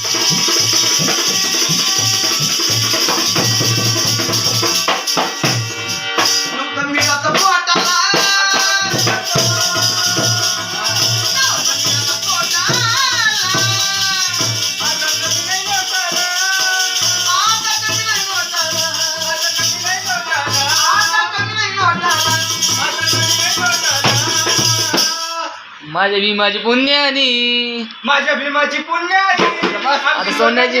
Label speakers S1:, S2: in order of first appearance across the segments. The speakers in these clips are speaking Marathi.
S1: Yeah.
S2: माझ्या भीमाची पुण्यानी.
S1: माझ्या भीमाची पुण्यानी
S2: आता सोन्याची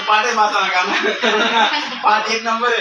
S1: పాటే మాట్లాడాలి పాటే నంబర్